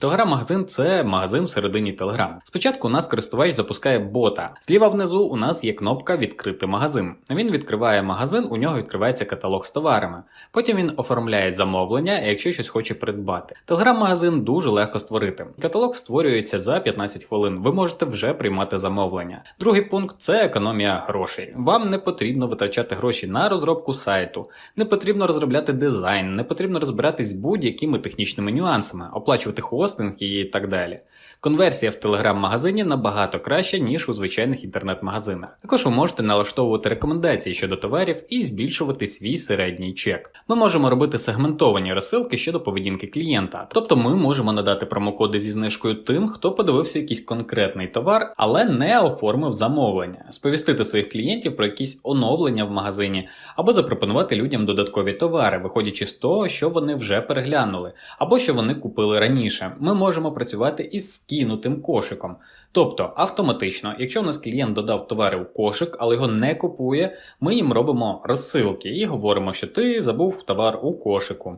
Телеграм-магазин це магазин всередині Телеграм. Спочатку у нас користувач запускає бота. Зліва внизу у нас є кнопка Відкрити магазин. Він відкриває магазин, у нього відкривається каталог з товарами. Потім він оформляє замовлення, якщо щось хоче придбати. Телеграм-магазин дуже легко створити. Каталог створюється за 15 хвилин. Ви можете вже приймати замовлення. Другий пункт це економія грошей. Вам не потрібно витрачати гроші на розробку сайту, не потрібно розробляти дизайн, не потрібно розбиратись будь-якими технічними нюансами, оплачувати хостинг і так далі. Конверсія в телеграм-магазині набагато краща, ніж у звичайних інтернет-магазинах. Також ви можете налаштовувати рекомендації щодо товарів і збільшувати свій середній чек. Ми можемо робити сегментовані розсилки щодо поведінки клієнта, тобто ми можемо надати промокоди зі знижкою тим, хто подивився якийсь конкретний товар, але не оформив замовлення, сповістити своїх клієнтів про якісь оновлення в магазині, або запропонувати людям додаткові товари, виходячи з того, що вони вже переглянули, або що вони купили раніше. Ми можемо працювати із скинутим кошиком. Тобто автоматично, якщо у нас клієнт додав товари у кошик, але його не купує, ми їм робимо розсилки і говоримо, що ти забув товар у кошику.